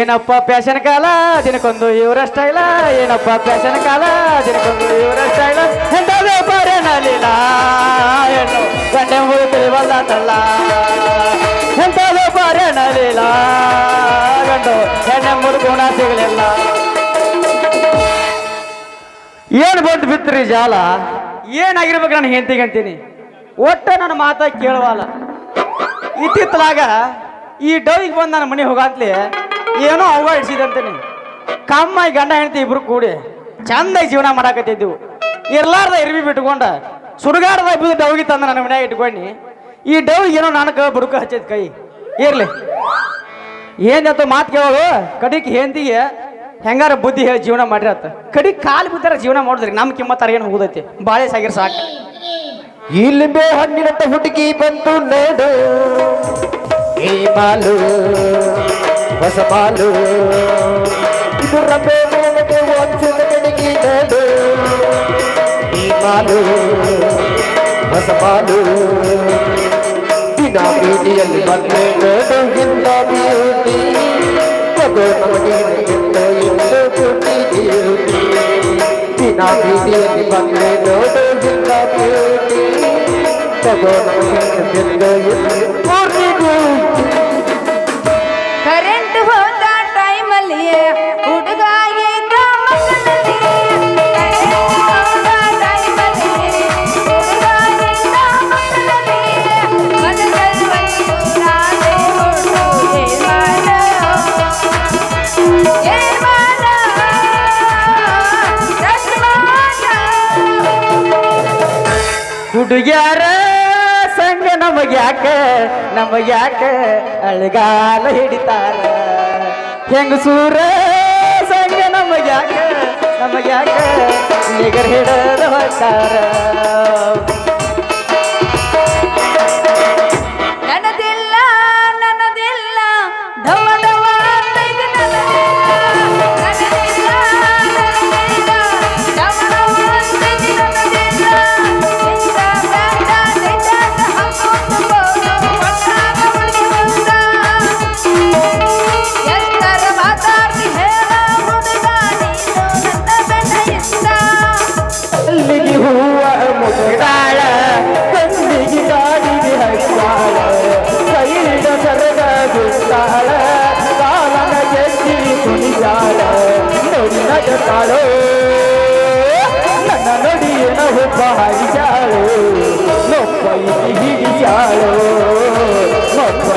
ಏನಪ್ಪ ಫ್ಯಾಷನ್ ಕಾಲ? ದಿನಕ್ಕೊಂದು ಇವರ ಸ್ಟೈಲ ಏನಪ್ಪ ಫ್ಯಾಷನ್ ಕಾಲ? ದಿನಕ್ಕೊಂದು ಇವರ ಸ್ಟೈಲ ಎಂತದೇ ನಲೀಲ ಹೆಣ್ಣು ಗಂಡೆ ಮುಗಿ ತಿಳಿವಲ್ಲ ಎಂತದೇ ನಲೀಲ ಗಂಡು, ಹೆಣ್ಣೆ ಮುಡುಗುಣ ಸಿಗಲಿಲ್ಲ. ಏನು ಬಂದು ಬಿತ್ರಿ ಜಾಲ? ಏನಾಗಿರ್ಬೇಕು ನಾನು ಹೆಂತಿಗಂತೀನಿ ಒಟ್ಟ ನನ್ನ ಮಾತಾಗಿ ಕೇಳುವಲ್ಲ. ಇತ್ತಿತ್ತಲಾಗ ಈ ಡೌಗೆ ಬಂದು ನನ್ನ ಮನೆ ಹೋಗಾತ್ಲಿ ಏನೋ ಅವ್ವ ಇಡ್ಸಿದಂತೀನಿ ಕಮ್ಮಾಯಿ ಗಂಡ ಹೆಂಡತಿ ಇಬ್ರು ಕೂಡಿ ಚಂದ ಜೀವನ ಮಾಡಾಕತ್ತಿದ್ದೆವು ಇರ್ಲಾರ್ದ ಇರ್ವಿ ಬಿಟ್ಕೊಂಡ, ಸುಡುಗಾಡದ ಬಿದ್ದು ಡೌಗಿ ತಂದ ನನ್ನ ಮನ್ಯಾಗ ಇಟ್ಕೊಂಡು. ಈ ಡವ್ ಏನೋ ನನಗೆ ಬುಡುಕ ಹಚ್ಚಿದ ಕೈ. ಇರ್ಲಿ. ಏನಂತ ಮಾತು ಕೇಳೋದು? ಕಡಿಕ್ ಹೆಂಡತಿಗೆ ಹೆಂಗಾರ ಬುದ್ಧಿ ಹೇಳಿ ಜೀವನ ಮಾಡಿರತ್ತ ಕಡಿ ಕಾಲು ಬಿದ್ದಾರ ಜೀವನ ಮಾಡಿದ್ರಿ ನಮ್ಮ ಕಿಮ್ಮತ್ತಾರ ಏನು ಹೋಗುದೈತಿ? ಬಾಳೆ ಸಾಗಿರ್ ಸಾಕು. ಇಲ್ಲಿ ಬೇ ಹಣ್ಣಿನಂತ ಹುಡುಗಿ ಬಂತು ನೋಡು. ಈ ಮಾಲು. ಹೊಸ ಮಾಲು ಇದು ರಬ್ಬೆ ಮೇಲಕ್ಕೆ ಒಂಚದ ಬೆಳಗಿನದು ಈ ಮಾಲು ಹೊಸ ಮಾಲು ದಿನ ಬೀದಿಯಲ್ಲಿ ಬಂದೆ ನೋಡು, ಹಿಂದ ಬೀದಿ. ಮಗು ನಮಗೆ ಎಂದು ಎಂದು ಕೊಟ್ಟಿದ್ದೀರಿ ದಿನ ಬೀದಿಯಲ್ಲಿ ಬಂದೆ ನೋಡು, ಹಿಂದ ಬೀದಿ. ಮಗು ನಮಗೆ ಎಂದು ಎಂದು ಹುಡುಗ್ಯಾರ ಸಂಗ ನಮಗೆ ಯಾಕ ನಮಗೆ ಯಾಕ ಅಳಗಾಲ ಹಿಡಿತಾರ? ಹೆಂಗಸೂರ ಸಂಗ ನಮಗೆ ನಮಗ್ಯಾಕ ನಮಗೆ ಯಾಕ ನಿಗರ್ ಹಿಡದ ಹೋಗ್ತಾರ ಅಲ್ಲಿಗೆ ಹೂವ ಮುಗಿದಾಳ ಕಣ್ಣಿಗೆ ಗಾಡಿಗೆ ಹಚ್ಚಾಳ ಕೈಲಿಡ ಸರದ ಬಿಡ್ತಾಳ ಕಾಲನ ಗೆಜ್ಜಿ ಕುಣಿದಾಳ ನೋಡಿ ನಗತಾಳೋ, ನನ್ನ ನುಡಿಯನ ಹುಬ್ಬ ಹರಿಸಾಳು ನೊಬ್ಬ ಇತಿ ಹಿಡಿಸಾಳು ನೊಬ್ಬ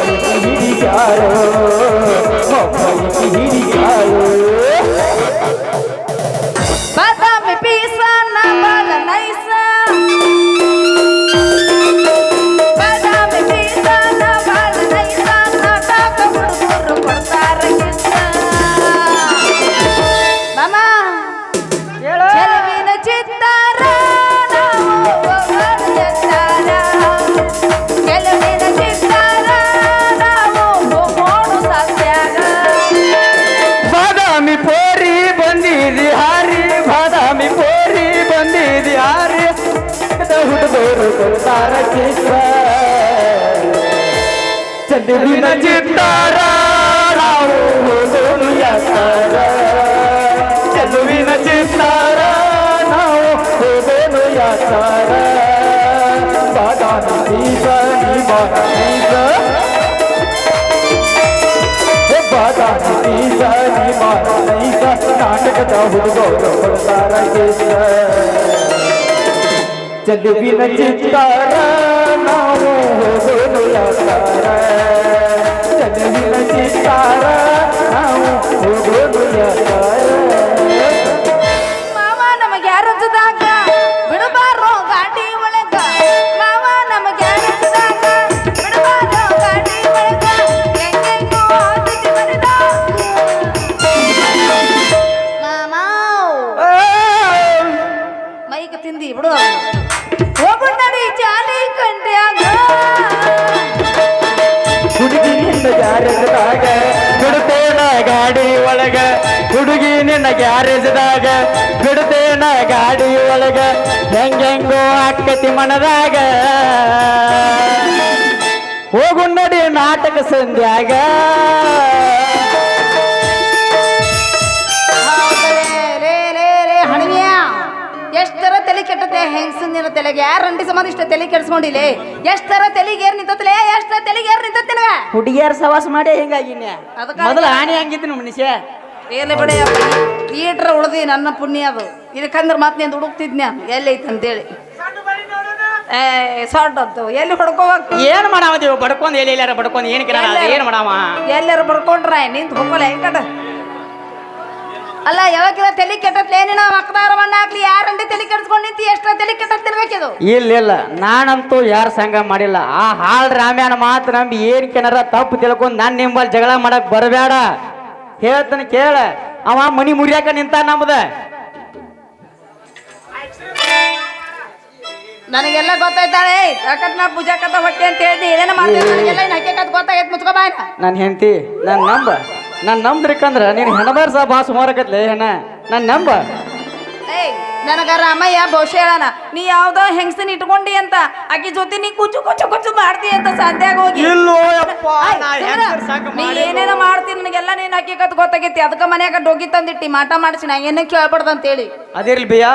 ಕೊಡ್ತಾರ ಕಿಸ್ಸ ಚಂದಿನ ಚಿತ್ತಾರ ನಾವು ಹೋಗೋನು ಯಾಕಾರ ಚಂದುವಿನ ಚಿತ್ತಾರ ನಾವು ಹೋಗೋನು ಯಾಕಾರ ಬಾದಾಮಿ ಬಾದಾಮಿ ಬಾದಾಮೀಸ ನಾಟಕದ ಹುಡುಗರು ಕೊಡ್ತಾರ ಚದುವಿನ ಚಿತ್ತಾರ ನಾವು ಹೋಗೋನು ಯಾಕಾರ. ಚಿತ್ತಾರ ನಾವು ಯಾಕಾರ. ಬಿಡದೇನ ಗಾಡಿ ಒಳಗ ಹೆಂಗೆಂಗೋ ಆಕತಿ ಮನದಾಗ. ಹೋಗು ನಡಿ ನಾಟಕ ಸಂಧ್ಯಾಗ. ಎಷ್ಟರ ತಲೆ ಕೆಟ್ಟತೆ ಹೆಂಗಸಿನ ತಲೆಗೆ? ಯಾರು ರಂಡಿ ಸಮಾಧಿ ಇಷ್ಟ ತಲೆ ಕೆಡ್ಸ್ಕೊಂಡಿಲ್ಲ ಎಷ್ಟರ ತಲೆಗೆ ಏರ್ ನಿಂತತ್ಲೆ? ಎಷ್ಟರ ತಲೆಗೆ ಏರ್ ನಿಂತತ್ತಿನ ಹುಡುಗಿಯರ್ ಸವಾಸ ಮಾಡಿ ಹಿಂಗಾಗಿನ್ಯ? ಮೊದಲು ಹಾನಿ ಹಂಗಿತ್ತು ಮನುಷ್ಯ ಏರ್ಲಿ ಬಿಡಿ ಥಿಯೇಟ್ರ್ ಉಳ್ದಿ ನನ್ನ ಪುಣ್ಯ ಅದು. ಇದಕ್ಕಂದ್ರೆ ಮತ್ತೆ ನೀನು ಹುಡುಕ್ತಿದ್ನ್ಯ? ಎಲ್ಲೈತೆ ಅಂತೇಳಿ. ಏ ಸಾಟ್ ಅದು ಎಲ್ಲಿ ಹೊಡ್ಕೋಬೇಕು? ಏನು ಮಾಡಾವ ಬಡ್ಕೊಂಡು ಎಲ್ಲಿ ಎಲ್ಲಾರ ಬಡ್ಕೊಂಡು? ಏನ್ ಕಿರಾಣ ಏನ್ ಮಾಡಾವ? ಎಲ್ಲಾರು ಬಡ್ಕೊಂಡ್ರೆ ನಿಂತು ಹೋಗಲ್ಲ ಹೆಂಗಟ ಅಲ್ಲ ಯಾವಾಗಿಲ್ಲ ತಲೆ ಕೆಟ್ಟತ್ಲೇನಿ ನಾವು ಮಕ್ಕದಾರ ಮಣ್ಣ ಹಾಕ್ಲಿ ಯಾರಂಡಿ ತಲೆ ಕೆಡ್ಸ್ಕೊಂಡು ನಿಂತಿ ಎಷ್ಟ ತಲೆ ತಿರ್ಬೇಕಿದು ಇಲ್ಲ ಇಲ್ಲ. ನಾನಂತೂ ಯಾರ ಸಂಘ ಮಾಡಿಲ್ಲ. ಆ ಹಾಳ್ ರಾಮ್ಯಾನ ಮಾತು ನಂಬಿ ಏನ್ ಕೆನರ ತಪ್ಪು ತಿಳ್ಕೊಂಡು ನಾನು ನಿಮ್ಮಲ್ಲಿ ಜಗಳ ಮಾಡಕ್ ಬರಬೇಡ. ಹೇಳ್ತಾನೆ ಕೇಳ. ಅವ ಮನಿ ಮುರಿಯಾಕ ನಿಂತ ನಮ್ದ. ನನಗೆಲ್ಲ ಗೊತ್ತಾಯ್ತಾಳೆ ಯಾಕಂದ್ರೆ ನಾ ಪೂಜಾ ಕಥ ಹೊಟ್ಟೆ ಅಂತ ಹೇಳಿ ಏನೇನು ಮಾಡ್ತೀನಿ ನನಗೆಲ್ಲ ಇನ್ನು ಹಕ್ಕಿ ಗೊತ್ತಾಗೈತೆ ಮುಚ್ಕೋ ಬಾಯ್ನ ನನ್ ಹೆಂಡತಿ ನನ್ ನಂಬ. ನನ್ ನಂಬ್ರಿಕಂದ್ರ ನೀನ್ ಹೆಣಬಾರ್ಸ ಬಾ ಸುಮಾರಕತ್ಲೆ ಹೆಣ ನನ್ ನಂಬ. ಏಯ್ ನನಗ ರಾಮಯ್ಯ ಬಹುಶಃ ಹೇಳಣ ನೀ ಯಾವ್ದೋ ಹೆಂಗಸನ್ ಇಟ್ಕೊಂಡಿ ಅಂತ ಆಕಿ ಜೊತೆ ನೀ ಕುಚು ಕುಚು ಕುಚು ಮಾಡ್ತಿ ಅಂತ ಸಂಧ್ಯಾಗ ಹೋಗಿ. ನಾ. ಏನೇನೋ ಮಾಡ್ತೀನಿ ನನಗೆಲ್ಲ ನೀನ್ ಹಕ್ಕಿಕತ್ ಗೊತ್ತಾಗೈತಿ ಅದಕ್ಕೆ ಮನ್ಯಾಗ ಡೋಗಿ ತಂದಿಟ್ಟಿ ಮಾಟ ಮಾಡಿಸಿ ನಾ ಏನೇ ಕೇಳ್ಬಾರ್ದು ಅಂತೇಳಿ. ಅದಿರ್ಲಿ ಬಿಯ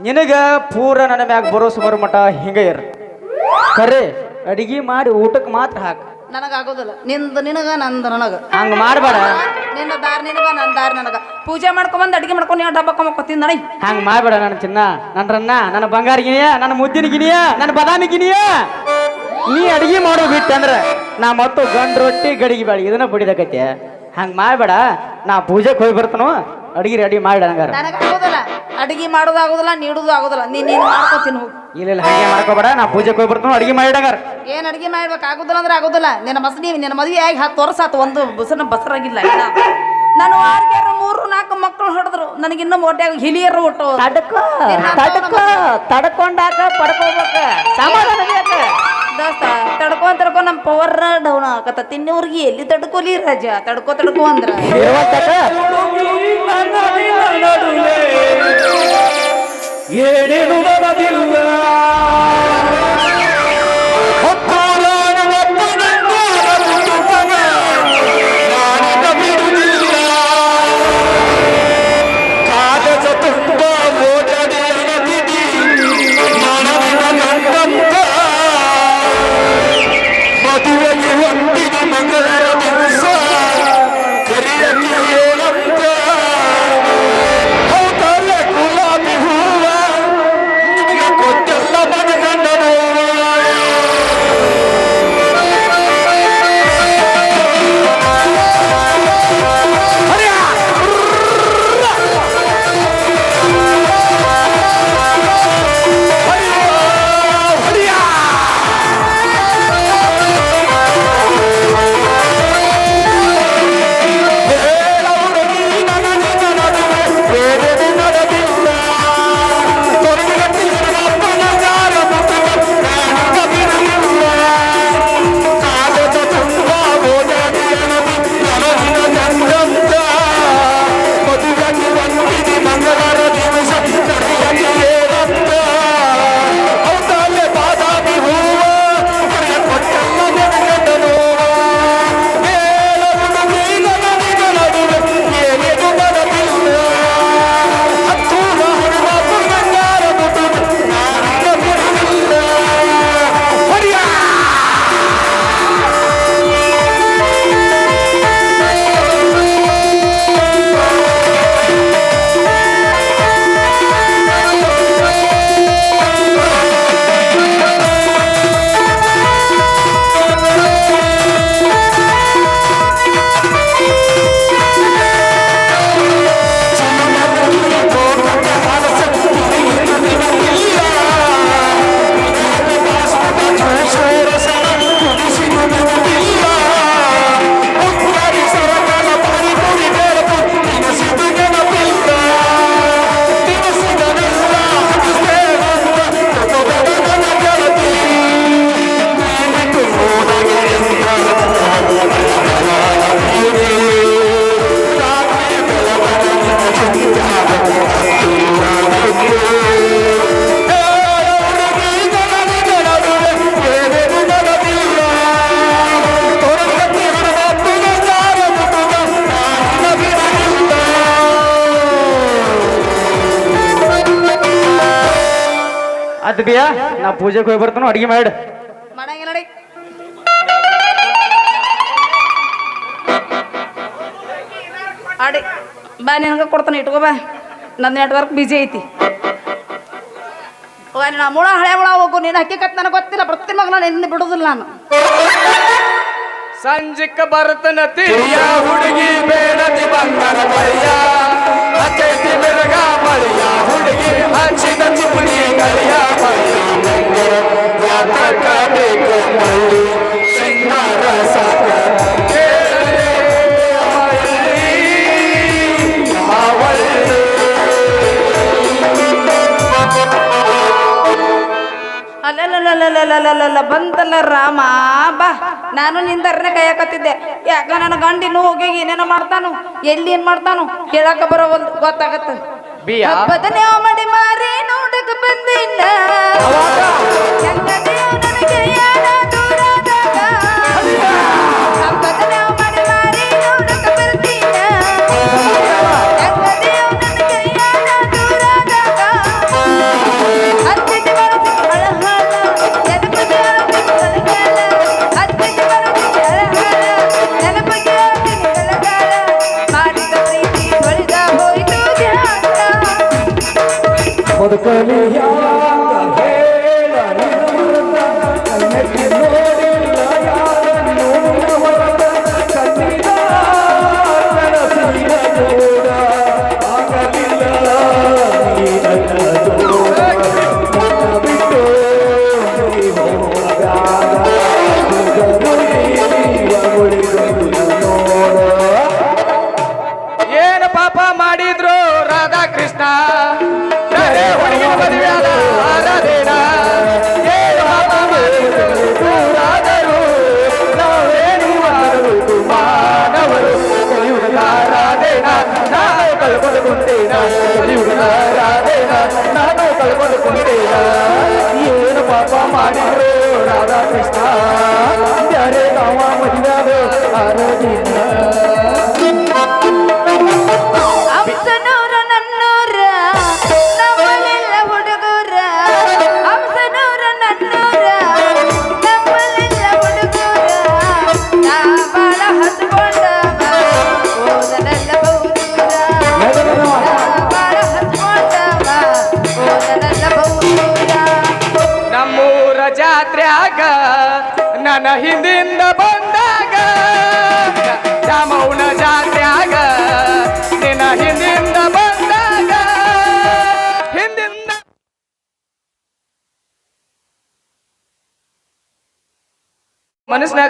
ನಿನಗ ಪೂರ ನನ್ನ ಮ್ಯಾಗ ಬರೋ ಸುಮಾರು ಮಠ ಹಿಂಗ ಇರ. ಕರೆ ಅಡಿಗೆ ಮಾಡಿ ಊಟಕ್ಕೆ ಮಾತ್ರ ಹಾಕ. ನನಗಾಗೋದಿಲ್ಲ. ನಿಂದ ನಿನಗ ನಂದು ನನಗ. ಹಂಗ ಮಾಡಬೇಡ. ನಿನ್ನ ದಾರಿ ನಿನಗ ನನ್ನ ದಾರಿ ನನಗ. ಪೂಜೆ ಮಾಡ್ಕೊಂಬಂದು ಅಡಿಗೆ ಮಾಡ್ಕೊಂಡು ನೀವು ಡಬ್ಬ ಕೊಮ್ಮಕ್ಕೊತೀನಿ ನಡಿ. ಹಂಗ ಮಾಡಬೇಡ ನನ್ನ ಚಿನ್ನ. ನನ್ನ ರನ್ನ ನನ್ನ ಬಂಗಾರ ಗಿನಿಯ ನನ್ನ ಮುದ್ದಿನ ಗಿನಿಯ ನನ್ನ ಬದಾಮಿ ಗಿನಿಯ ನೀ ಅಡಿಗೆ ಮಾಡೋ ಬಿಟ್ಟಂದ್ರೆ ನಾ ಮತ್ತು ಗಂಡ್ ರೊಟ್ಟಿ ಗಡಿಗೆ ಬೇಡ ಇದನ್ನ ಬಡಿದಕತ್ತೆ. ಹಂಗ ಮಾಡಬೇಡ. ನಾ ಪೂಜೆಗೆ ಹೋಗಿ ಬರ್ತಾನೋ. ಅಡಿಗೆ ರೆಡಿ ಮಾಡಿ ಹಂಗಾರ? ನನಗಾಗೋದಿಲ್ಲ ಅಡಿಗೆ ಮಾಡೋದು ಆಗೋದಿಲ್ಲ ನೀಡೋದು ಆಗೋದಿಲ್ಲ. ನೀನ್ ನೀನು ಮಾಡ್ಕೋತೀನಿ ಹೋಗು. ಇಲ್ಲ ಇಲ್ಲ ಹಂಗೆ ಮಾಡ್ಕೋಬೇಡ. ನಾ ಪೂಜೆ ಹೋಗಿ ಬರ್ತೀನಿ ಅಡಿಗೆ ಮಾಡಿ ಹಂಗಾರ. ಏನ್ ಅಡಿಗೆ ಮಾಡ್ಬೇಕು? ಆಗುದಿಲ್ಲ ಅಂದ್ರೆ ಆಗುದಿಲ್ಲ. ನಿನ್ನ ಮಸನಿ ನಿನ್ನ ಮದುವೆ ಆಗಿ ಹತ್ತು ವರ್ಷ ಆತು. ಒಂದು ಬಸನ ಬಸರಾಗಿಲ್ಲ ಇಲ್ಲ. ನಾನು ಆರ್ಗೆ ಮೂರು ನಾಲ್ಕು ಮಕ್ಕಳು ಹೊಡೆದ್ರು. ನನಗಿನ್ನೂ ಮೊಟ್ಟೆಯಾಗ ಹಿಲಿಯರ ಹುಟ್ಟು. ತಡ್ಕೋ ತಡಕ. ತಡ್ಕೊಂಡಾಕ ಪಡ್ಕೋಬೇಕ. ಸಮಾಧಾನ ಬೇಕ ದೋಸ್ತ ತಡ್ಕೊ ತಡ್ಕೊ ನಮ್ಮ ಪವರ್ ಡೌನ್ ಆಗತ್ತ ತಿನ್ನೋರ್ಗಿ ಎಲ್ಲಿ ತಡ್ಕೊಲಿ ರಾಜ? ತಡ್ಕೊ ತಡ್ಕೊ ಅಂದ್ರ. ಇರುವಂತಕ ಏನೇನು ಬರದಿಲ್ಲ ಆತು ಬಿಯ ನಾ ಪೂಜೆಗೆ ಹೋಗಿ ಬರ್ತಾನೋ ಅಡಿಗೆ ಮಾಡಿ. ಮಾಡಂಗಿಲ್ಲ ನೋಡಿ. ಅಡಿ ಬಾ ನಿನಗೆ ಕೊಡ್ತಾನೆ ಇಟ್ಕೋ ಬಾ. ನನ್ನ ನೆಟ್ವರ್ಕ್ ಬಿಜಿ ಐತಿ. ಓ ನೀನು ಮುಳ ಹಳೆ ಮುಳ ಹೋಗು ನೀನು ಹಕ್ಕಿಕತ್ ನನಗೆ ಗೊತ್ತಿಲ್ಲ ಪ್ರತಿ ಮಗನ ನಿನ್ನ ಬಿಡುದಿಲ್ಲ ನಾನು. ಸಂಜಿಕ ಬರ್ತನ ತಿರಿಯ ಹುಡುಗಿ ಬೇಡತಿ ಬಂಗಾರ ಬಳಿಯ. ಹಚ್ಚೈತಿ ಬೆರಗ ಬಳಿಯ ರಾಮ ಬಾ. ನಾನು ನಿಂದರ್ನೆ ಕೈಯಾಕತ್ತಿದ್ದೆ. ಯಾಕ ನನ್ನ ಗಂಡ ಇನ್ನೂ ಹೋಗಿ ಏನೇನೋ ಮಾಡ್ತಾನು? ಎಲ್ಲಿ ಏನ್ ಮಾಡ್ತಾನು? ಕೇಳಾಕ ಬರೋ ಗೊತ್ತಾಗತ್ತ. ಮಾಡಿ ಮಾರಿ ನೋಡಕ್ ಬಂದಿಲ್ಲ.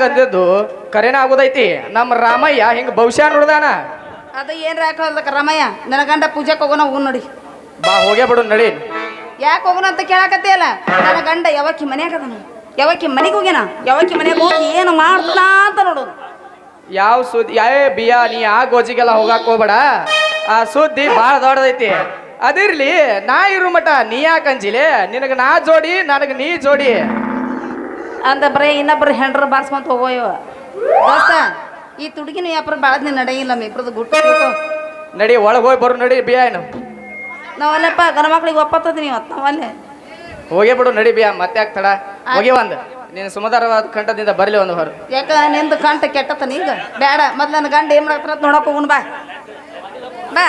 ಅಂದಿದ್ದು ಕರೆನ ಆಗೋದೈತಿ. ನಮ್ಮ ರಾಮಯ್ಯ ಹಿಂಗ ಭವಿಷ್ಯ ನೋಡ್ದಾನ. ಅದು ಏನ್ ರಾಮಯ್ಯ? ನನಗಂಡ ನನ್ನ ಗಂಡ ಹೋಗೋಣ ಹೋಗ್ ನೋಡಿ. ಬಾ ಹೋಗೇ ಬಿಡು ನಡಿ. ಯಾಕೆ ಹೋಗೋಣ ಅಂತ ಕೇಳಕತ್ತಿಯಲ್ಲ ನನ್ನ ಗಂಡ ಯಾವಕ್ಕಿ ಮನ್ಯಾಗ ಅದನ? ಯಾವಕ್ಕಿ ಮನೆಗೆ ಹೋಗ್ಯಾನ? ಯಾವಕ್ಕಿ ಮನೆಗೆ ಹೋಗಿ ಏನು ಮಾಡ್ತಾನ ಅಂತ ನೋಡೋದು. ಯಾವ ಸುದ್ದಿ ಯಾವ ಬಿಯಾ ನೀ ಆ ಗೋಜಿಗೆಲ್ಲ ಹೋಗಾಕ್ ಹೋಗ್ಬೇಡ. ಆ ಸುದ್ದಿ ಭಾಳ ದೊಡ್ಡದೈತಿ. ಅದಿರ್ಲಿ ನಾ ಇರು ಮಟ ನೀ ಯಾಕೆ ಅಂಜಿಲೆ? ನಿನಗೆ ನಾ ಜೋಡಿ ನನಗೆ ನೀ ಜೋಡಿ. ಅಂತ ಬರೀ ಇನ್ನೊಬ್ರು ಹೆಂಡ್ರು ಬಾರ್ಸ್ಕೊಂತ ಹೋಗೋ ಇವ. ದೋಸ್ತ ಈ ತುಡುಗಿನ ವ್ಯಾಪಾರ ಭಾಳ ದಿನ ನಡೆಯಿಲ್ಲ ನಮ್ಮ ಇಬ್ರದ್ದು ಗುಟ್ಟು. ನಡಿ ಒಳಗೆ ಹೋಗಿ ಬರು ನಡಿ ಬಿಯ ಏನು ನಾವಲ್ಲಪ್ಪ ಗಣ ಮಕ್ಳಿಗೆ ಒಪ್ಪತ್ತದ ನೀವು ನಾವಲ್ಲೇ. ಹೋಗಿ ಬಿಡು ನಡಿ ಬಿಯ ಮತ್ತೆ ಯಾಕೆ ತಡ? ಹೋಗಿ ಒಂದು. ನೀನು ಸುಮಧಾರವಾದ ಕಂಠದಿಂದ ಬರಲಿ ಒಂದು ಹೊರ. ಯಾಕ ನಿಂದು ಕಂಠ ಕೆಟ್ಟತ್ತ ನೀಗ? ಬೇಡ ಮೊದ್ಲು ನನ್ನ ಗಂಡ ಏನು ಮಾಡ್ತಾರ ನೋಡೋಕೆ ಹೋಗುಣ ಬಾ. ಬಾ.